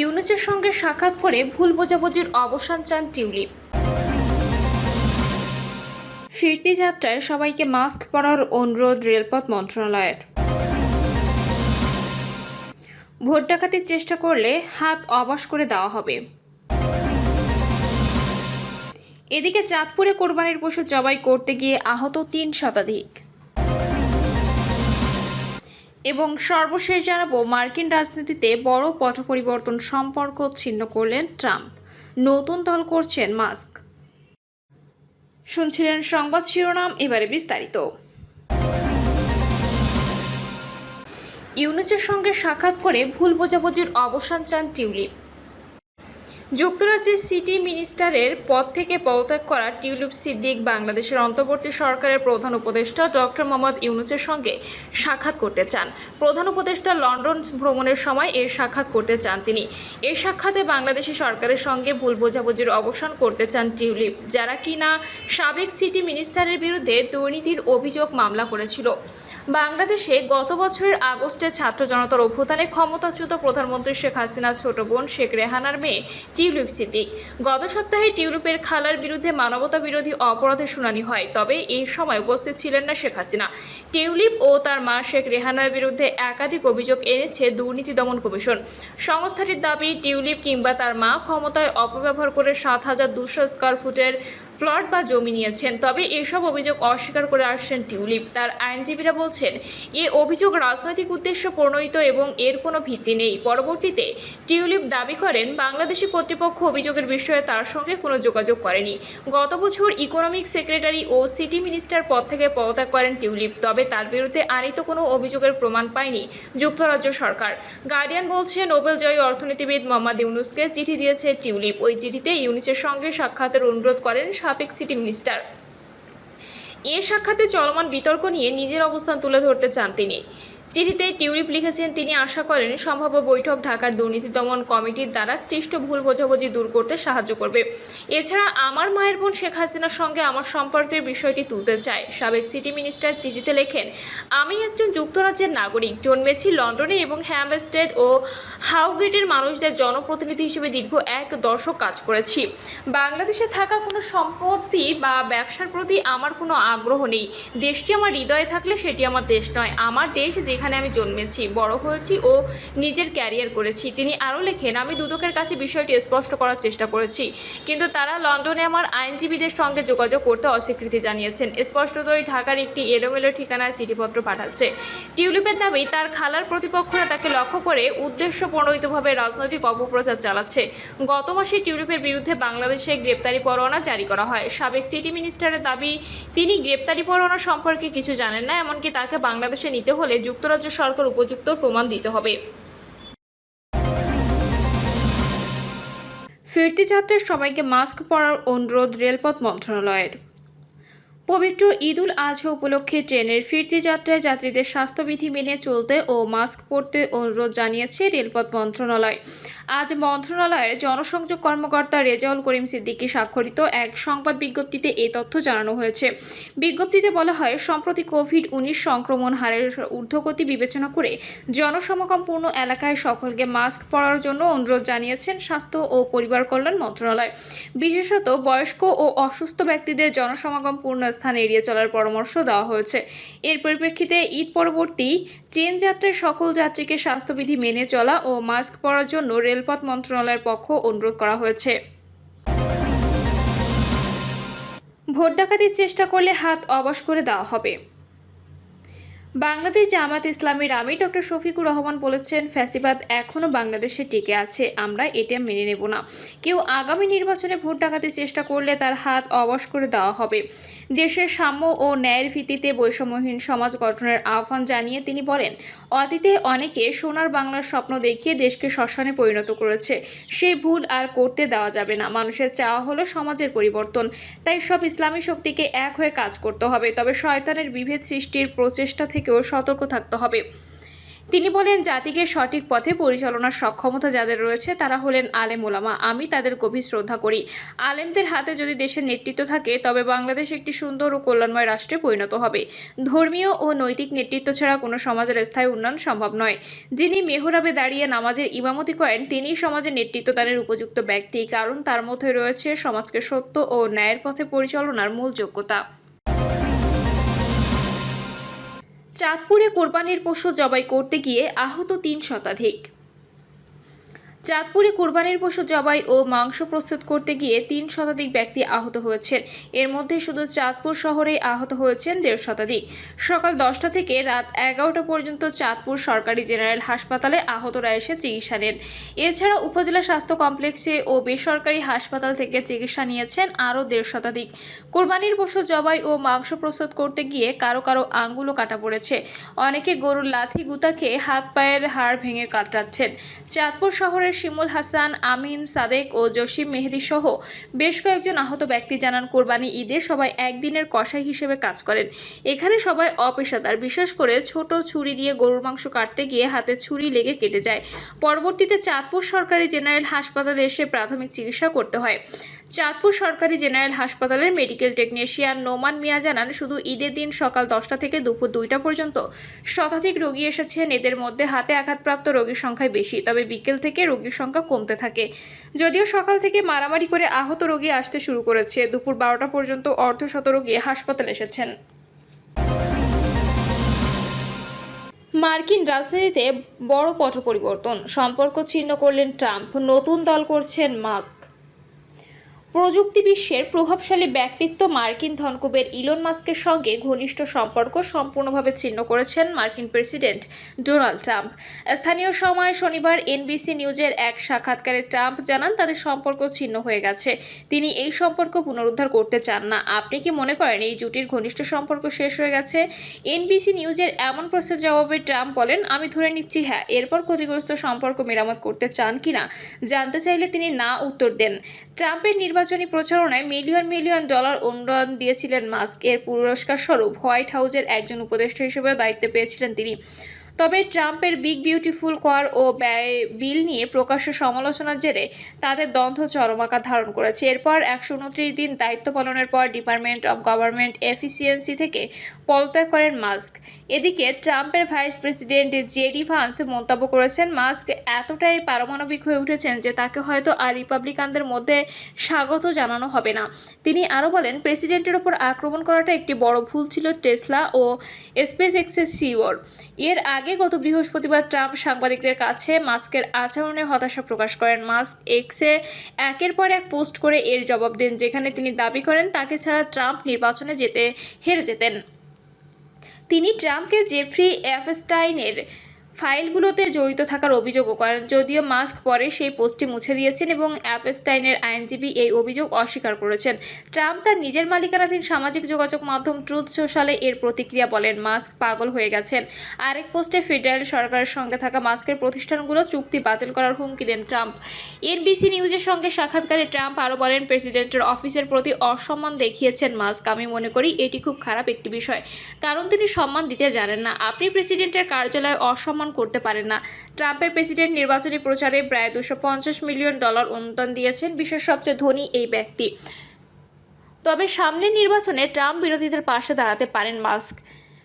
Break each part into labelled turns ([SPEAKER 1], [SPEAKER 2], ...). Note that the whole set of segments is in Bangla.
[SPEAKER 1] ইউনুসের সঙ্গে সাক্ষাৎ করে ভুল বোঝাবুঝির অবসান চান টিউলিপ। ফিরতি যাত্রায় সবাইকে মাস্ক পরার অনুরোধ রেলপথ মন্ত্রণালয়ের। ভোট ডাকাতির চেষ্টা করলে হাত অবাস করে দেওয়া হবে। এদিকে চাঁদপুরে কোরবানির পশু জবাই করতে গিয়ে আহত তিন শতাধিক। এবং সর্বশেষ জানাব, মার্কিন রাজনীতিতে বড় পথ পরিবর্তন সম্পর্ক ছিন্ন করলেন ট্রাম্প। নতুন দল করছেন মাস্ক। শুনছিলেন সংবাদ শিরোনাম, এবারে বিস্তারিত। ইউনুসের সঙ্গে সাক্ষাৎ করে ভুল বোঝাবুঝির অবসান চান টিউলিপ। যুক্তরাজ্যের সিটি মিনিস্টারের পদ থেকে পদত্যাগ করা টিউলিপ সিদ্দিক বাংলাদেশের অন্তর্বর্তী সরকারের প্রধান উপদেষ্টা ডক্টর মোহাম্মদ ইউনুসের সঙ্গে সাক্ষাৎ করতে চান। প্রধান উপদেষ্টা লন্ডন ভ্রমণের সময় এর সাক্ষাৎ করতে চান তিনি। এর সাক্ষাতে বাংলাদেশি সরকারের সঙ্গে ভুল বোঝাবুঝির অবসান করতে চান টিউলিপ, যারা কিনা সাবেক সিটি মিনিস্টারের বিরুদ্ধে দুর্নীতির অভিযোগ মামলা করেছিল। বাংলাদেশে গত বছরের আগস্টে ছাত্র জনতার অভ্যুত্থানে ক্ষমতাচ্যুত প্রধানমন্ত্রী শেখ হাসিনার ছোট বোন শেখ রেহানার মেয়ে টিউলিপ সিদ্দিক গত সপ্তাহে টিউলিপের খালার বিরুদ্ধে মানবতা বিরোধী অপরাধের শুনানি হয়, তবে এই সময় উপস্থিত ছিলেন না শেখ হাসিনা। টিউলিপ ও তার মা শেখ রেহানার বিরুদ্ধে একাধিক অভিযোগ এনেছে দুর্নীতি দমন কমিশন। সংস্থাটির দাবি, টিউলিপ কিংবা তার মা ক্ষমতায় অপব্যবহার করে সাত হাজার দুশো স্কোয়ার ফুটের প্লট বা জমি নিয়েছেন, তবে এসব অভিযোগ অস্বীকার করে আসছেন টিউলিপ। তার আইনজীবীরা বলছেন, এ অভিযোগ রাজনৈতিক উদ্দেশ্য প্রণোদিত এবং এর কোনো ভিত্তি নেই। পরবর্তীতে টিউলিপ দাবি করেন, বাংলাদেশি কর্তৃপক্ষ অভিযোগের বিষয়ে তার সঙ্গে কোনো যোগাযোগ করেনি। গত বছর ইকোনমিক সেক্রেটারি ও সিটি মিনিস্টার পদ থেকে পদত্যাগ করেন টিউলিপ, তবে তার বিরুদ্ধে আনিত কোনো অভিযোগের প্রমাণ পায়নি যুক্তরাজ্য সরকার। গার্ডিয়ান বলছে নোবেল জয়ী অর্থনীতিবিদ মোহাম্মদ ইউনুসকে চিঠি দিয়েছে টিউলিপ। ওই চিঠিতে ইউনুসের সঙ্গে সাক্ষাতের অনুরোধ করেন সাবেক সিটি মিনিস্টার। এ সাক্ষাতে চলমান বিতর্ক নিয়ে নিজের অবস্থান তুলে ধরতে চান তিনি। চিঠিতে টিউলিপ লিখেছেন তিনি আশা করেন সম্ভাব্য বৈঠক ঢাকার দুর্নীতি দমন কমিটির দ্বারা সৃষ্ট ভুল বোঝাবুঝি দূর করতে সাহায্য করবে। এছাড়া আমার মায়ের বোন শেখ হাসিনার সঙ্গে আমার সম্পর্কের বিষয়টি তুলতে চায়। সাবেক সিটি মিনিস্টার চিঠিতে লেখেন, আমি একজন যুক্তরাজ্যের নাগরিক, জন্মেছি লন্ডনে এবং হ্যামস্টেড ও হাউগেটের মানুষদের জনপ্রতিনিধি হিসেবে দীর্ঘ এক দশক কাজ করেছি। বাংলাদেশে থাকা কোনো সম্পত্তি বা ব্যবসার প্রতি আমার কোনো আগ্রহ নেই। দেশটি আমার হৃদয়ে থাকলে সেটি আমার দেশ নয়। আমার দেশ যেখানে আমি জন্মেছি, বড় হয়েছি ও নিজের ক্যারিয়ার করেছি। তিনি আরও লেখেন, আমি দুদকের কাছে বিষয়টি স্পষ্ট করার চেষ্টা করেছি, কিন্তু তারা লন্ডনে আমার আইনজীবীদের সঙ্গে যোগাযোগ করতে অস্বীকৃতি জানিয়েছেন। স্পষ্টতই ঢাকার একটি এলোমেলো ঠিকানায় চিঠিপত্র পাঠাচ্ছে। টিউলিপের দাবি, তার খালার প্রতিপক্ষরা তাকে লক্ষ্য করে উদ্দেশ্য প্রণোদিতভাবে রাজনৈতিক অপপ্রচার চালাচ্ছে। গত মাসে টিউলিপের বিরুদ্ধে বাংলাদেশে গ্রেপ্তারি পরোয়ানা জারি করা হয়। সাবেক সিটি মিনিস্টারের দাবি, তিনি গ্রেপ্তারি পরোয়ানা সম্পর্কে কিছু জানেন না, এমনকি তাকে বাংলাদেশে নিতে হলে যুক্তরাজ্য সরকার উপযুক্ত প্রমাণ দিতে হবে। ফিরতি যাত্রার সবাইকে মাস্ক পরার অনুরোধ রেলপথ মন্ত্রণালয়ের। পবিত্র ঈদুল আজহা উপলক্ষে ট্রেনের ফিরতি যাত্রায় যাত্রীদের স্বাস্থ্যবিধি মেনে চলতে ও মাস্ক পরতে অনুরোধ জানিয়েছে রেলপথ মন্ত্রণালয়। আজ মন্ত্রণালয়ের জনসংযোগ কর্মকর্তা রেজাউল করিম সিদ্দিকী স্বাক্ষরিত এক সংবাদ বিজ্ঞপ্তিতে এই তথ্য জানানো হয়েছে। বিজ্ঞপ্তিতে বলা হয়, সম্প্রতি কোভিড উনিশ সংক্রমণ হারের ঊর্ধ্বগতি বিবেচনা করে জনসমাগমপূর্ণ এলাকায় সকলকে মাস্ক পরার জন্য অনুরোধ জানিয়েছেন স্বাস্থ্য ও পরিবার কল্যাণ মন্ত্রণালয়। বিশেষত বয়স্ক ও অসুস্থ ব্যক্তিদের জনসমাগমপূর্ণ স্থানে এড়িয়ে চলার পরামর্শ দেওয়া হয়েছে। এর পরিপ্রেক্ষিতে ঈদ পরবর্তী ট্রেন যাত্রায় সকল যাত্রীকে স্বাস্থ্যবিধি মেনে চলা ও মাস্ক পরার জন্য রেলপথ মন্ত্রণালয়ের পক্ষ অনুরোধ করা হয়েছে। ভোট ডাকাতির চেষ্টা করলে হাত অবশ করে দেওয়া হবে। বাংলাদেশ জামাত ইসলামীর আমির ডক্টর শফিকুর রহমান বলেছেন, ফ্যাসিবাদ এখনও বাংলাদেশে টিকে আছে, আমরা এটা মেনে নেব না। কেউ আগামী নির্বাচনে ভোট ডাকাতির চেষ্টা করলে তার হাত অবশ করে দেওয়া হবে। দেশের সাম্য ও ন্যায়ের ভিত্তিতে বৈষম্যহীন সমাজ গঠনের আহ্বান জানিয়ে তিনি বলেন, অতীতে অনেকে সোনার বাংলার স্বপ্ন দেখিয়ে দেশকে শ্মশানে পরিণত করেছে। সেই ভুল আর করতে দেওয়া যাবে না। মানুষের চাওয়া হলো সমাজের পরিবর্তন। তাই সব ইসলামী শক্তিকে এক হয়ে কাজ করতে হবে। তবে শয়তানের বিভেদ সৃষ্টির প্রচেষ্টা থেকেও সতর্ক থাকতে হবে। তিনি বলেন, জাতিকে সঠিক পথে পরিচালনার সক্ষমতা যাদের রয়েছে, তারা হলেন আলেম ওলামা আমি তাদের গভীর শ্রদ্ধা করি। আলেমদের হাতে যদি দেশের নেতৃত্ব থাকে, তবে বাংলাদেশ একটি সুন্দর ও কল্যাণময় রাষ্ট্রে পরিণত হবে। ধর্মীয় ও নৈতিক নেতৃত্ব ছাড়া কোনো সমাজের স্থায়ী উন্নয়ন সম্ভব নয়। যিনি মেহরাবে দাঁড়িয়ে নামাজের ইমামতি করেন তিনিই সমাজের নেতৃত্বদানের উপযুক্ত ব্যক্তি। কারণ তার মধ্যে রয়েছে সমাজকে সত্য ও ন্যায়ের পথে পরিচালনার মূল যোগ্যতা। চাঁদপুরে কোরবানির পশু জবাই করতে গিয়ে আহত তিন শতাধিক। চাঁদপুরে কোরবানির পশু জবাই ও মাংস প্রস্তুত করতে গিয়ে তিন শতাধিক ব্যক্তি আহত হয়েছেন। এর মধ্যে শুধু চাঁদপুর শহরেই আহত হয়েছেন দেড় শতাধিক। সকাল দশটা থেকে রাত এগারোটা পর্যন্ত চাঁদপুর সরকারি জেনারেল হাসপাতালে আহতরা এসে চিকিৎসা নেন। এছাড়া উপজেলা স্বাস্থ্য কমপ্লেক্সে ও বেসরকারি হাসপাতাল থেকে চিকিৎসা নিয়েছেন আরও দেড় শতাধিক। কোরবানির পশু জবাই ও মাংস প্রস্তুত করতে গিয়ে কারও কারও আঙ্গুলও কাটা পড়েছে। অনেকে গরুর লাথি গুতা খেয়ে হাত পায়ের হাড় ভেঙে কাটাচ্ছেন চাঁদপুর শহরের শিমুল হাসান, আমিন, সাদেক ও জসিম মেহেদি সহ বেশ কয়েকজন আহত ব্যক্তি জানান কোরবানি ঈদে সবাই একদিনের কষাই হিসেবে কাজ করেন। এখানে সবাই অপেশাদার। বিশেষ করে ছোট ছুরি দিয়ে গরুর মাংস কাটতে গিয়ে হাতে ছুরি লেগে কেটে যায়। পরবর্তীতে চাঁদপুর সরকারি জেনারেল হাসপাতালে এসে প্রাথমিক চিকিৎসা করতে হয়। চাঁদপুর সরকারি জেনারেল হাসপাতালের মেডিকেল টেকনিশিয়ান নোমান মিয়া জানান, শুধু ঈদের দিন সকাল দশটা থেকে দুপুর দুইটা পর্যন্ত শতাধিক রোগী এসেছেন। এদের মধ্যে হাতে আঘাতপ্রাপ্ত রোগীর সংখ্যাই বেশি, তবে বিকেল থেকে রোগীর সংখ্যা কমতে থাকে। যদিও সকাল থেকে মারামারি করে আহত রোগী আসতে শুরু করেছে, দুপুর বারোটা পর্যন্ত অর্ধশত রোগী হাসপাতালে এসেছেন। মার্কিন রাজনীতিতে বড় পট পরিবর্তন সম্পর্ক ছিন্ন করলেন ট্রাম্প, নতুন দল করছেন মাস্ক। প্রযুক্তি বিশ্বের প্রভাবশালী ব্যক্তিত্ব মার্কিন ধনকুবের ইলন মাস্কের সঙ্গে ঘনিষ্ঠ সম্পর্ক সম্পূর্ণভাবে ছিন্ন করেছেন মার্কিন প্রেসিডেন্ট ডোনাল্ড ট্রাম্প। স্থানীয় সময় শনিবার এনবিসি নিউজের এক সাক্ষাৎকারে ট্রাম্প জানান, তাদের সম্পর্ক ছিন্ন হয়ে গেছে। তিনি এই সম্পর্ক পুনরুদ্ধার করতে চান না। আপনি কি মনে করেন এই জুটির ঘনিষ্ঠ সম্পর্ক শেষ হয়ে গেছে? এনবিসি নিউজের এমন প্রশ্নের জবাবে ট্রাম্প বলেন, আমি ধরে নিচ্ছি হ্যাঁ এরপর ক্ষতিগ্রস্ত সম্পর্ক মেরামত করতে চান কিনা জানতে চাইলে তিনি না উত্তর দেন। ট্রাম্পের নির্বাচনী প্রচারণায় মিলিয়ন মিলিয়ন ডলার অনুদান দিয়েছিলেন মাস্ক। এর পুরস্কার স্বরূপ হোয়াইট হাউসের একজন উপদেষ্টা হিসেবে দায়িত্ব পেয়েছিলেন তিনি। তবে ট্রাম্পের বিগ বিউটিফুল কর ও ব্যয় বিল নিয়ে প্রকাশ্য সমালোচনার জেরে তাদের দ্বন্দ্ব চরম আকার ধারণ করেছে। এরপর একশো উনত্রিশ দিন দায়িত্ব পালনের পর ডিপার্টমেন্ট অব গভর্নমেন্ট এফিসিয়েন্সি থেকে পদত্যাগ করেন মাস্ক। এদিকে ট্রাম্পের ভাইস প্রেসিডেন্ট জেডি ভান্স মন্তব্য করেছেন, মাস্ক এতটাই পারমাণবিক হয়ে উঠেছেন যে তাকে হয়তো আর রিপাবলিকানদের মধ্যে স্বাগত জানানো হবে না। তিনি আরও বলেন, প্রেসিডেন্টের ওপর আক্রমণ করাটা একটি বড় ভুল ছিল টেসলা ও স্পেস এক্সের সিওর এর আগে গত বৃহস্পতিবার ট্রাম্প সাংবাদিকদের কাছে মাস্কের আচরণে হতাশা প্রকাশ করেন। মাস্ক এক্সে একের পর এক পোস্ট করে এর জবাব দেন, যেখানে তিনি দাবি করেন, তাকে ছাড়া ট্রাম্প নির্বাচনে যেতে হেরে যেতেন। তিনি ট্রাম্পকে জেফ্রি এফস্টাইনের ফাইলগুলোতে জড়িত থাকার অভিযোগও করেন। যদিও মাস্ক পরে সেই পোস্টটি মুছে দিয়েছেন এবং অ্যাপস্টাইনের আইনজীবী এই অভিযোগ অস্বীকার করেছেন। ট্রাম্প তার নিজের মালিকানাধীন সামাজিক যোগাযোগ মাধ্যম ট্রুথ সোশ্যালে এর প্রতিক্রিয়া বলেন, মাস্ক পাগল হয়ে গেছেন। আরেক পোস্টে ফেডারেল সরকারের সঙ্গে থাকা মাস্কের প্রতিষ্ঠানগুলো চুক্তি বাতিল করার হুমকি দেন ট্রাম্প। এনবিসি নিউজের সঙ্গে সাক্ষাৎকারে ট্রাম্প আরও বলেন, প্রেসিডেন্টের অফিসের প্রতি অসম্মান দেখিয়েছেন মাস্ক। আমি মনে করি এটি খুব খারাপ একটি বিষয়। কারণ তিনি সম্মান দিতে জানেন না। আপনি প্রেসিডেন্টের কার্যালয়ে অসম্মান করতে পারেন না। ট্রাম্পের প্রেসিডেন্ট নির্বাচনী প্রচারে প্রায় দুশো মিলিয়ন ডলার অনুদান দিয়েছেন বিশ্বের সবচেয়ে ধনী এই ব্যক্তি। তবে সামনের নির্বাচনে ট্রাম্প বিরোধীদের পাশে দাঁড়াতে পারেন মাস্ক।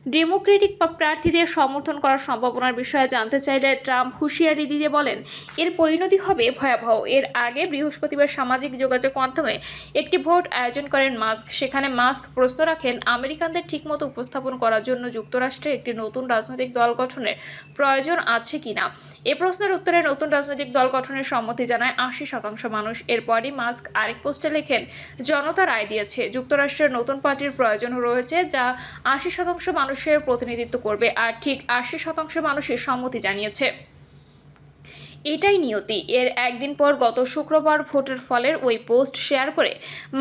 [SPEAKER 1] ডেমোক্রেটিক প্রার্থীদের সমর্থন করার সম্ভাবনার বিষয়ে জানতে চাইলে ট্রাম্প হুঁশিয়ারি দিয়ে বলেন। এর পরিণতি হবে ভয়াবহ। এর আগে বৃহস্পতিবার সামাজিক যোগাযোগ মাধ্যমে একটি ভোট আয়োজন করেন মাস্ক। সেখানে মাস্ক প্রশ্ন রাখেন আমেরিকানদের ঠিকমতো উপস্থাপন করার জন্য যুক্তরাষ্ট্রে একটি নতুন রাজনৈতিক দল গঠনের প্রয়োজন আছে কিনা। এ প্রশ্নের উত্তরে নতুন রাজনৈতিক দল গঠনের সম্মতি জানায় আশি শতাংশ মানুষ। এরপরই মাস্ক আরেক পোস্টে লেখেন, জনতা রায় দিয়েছে। যুক্তরাষ্ট্রের নতুন পার্টির প্রয়োজন রয়েছে, যা আশি শতাংশ মানুষের প্রতিনিধিত্ব করবে। আর ঠিক আশি শতাংশ মানুষের সম্মতি জানিয়েছে। এটাই নিয়তি। এর একদিন পর গত শুক্রবার ভোটের ফলের ওই পোস্ট শেয়ার করে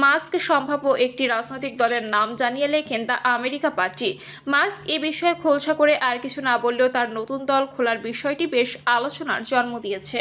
[SPEAKER 1] মাস্ক সম্ভাব্য একটি রাজনৈতিক দলের নাম জানিয়ে লেখেন দ্য আমেরিকা পার্টি। মাস্ক এ বিষয়ে খোলসা করে আর কিছু না বললেও তার নতুন দল খোলার বিষয়টি বেশ আলোচনার জন্ম দিয়েছে।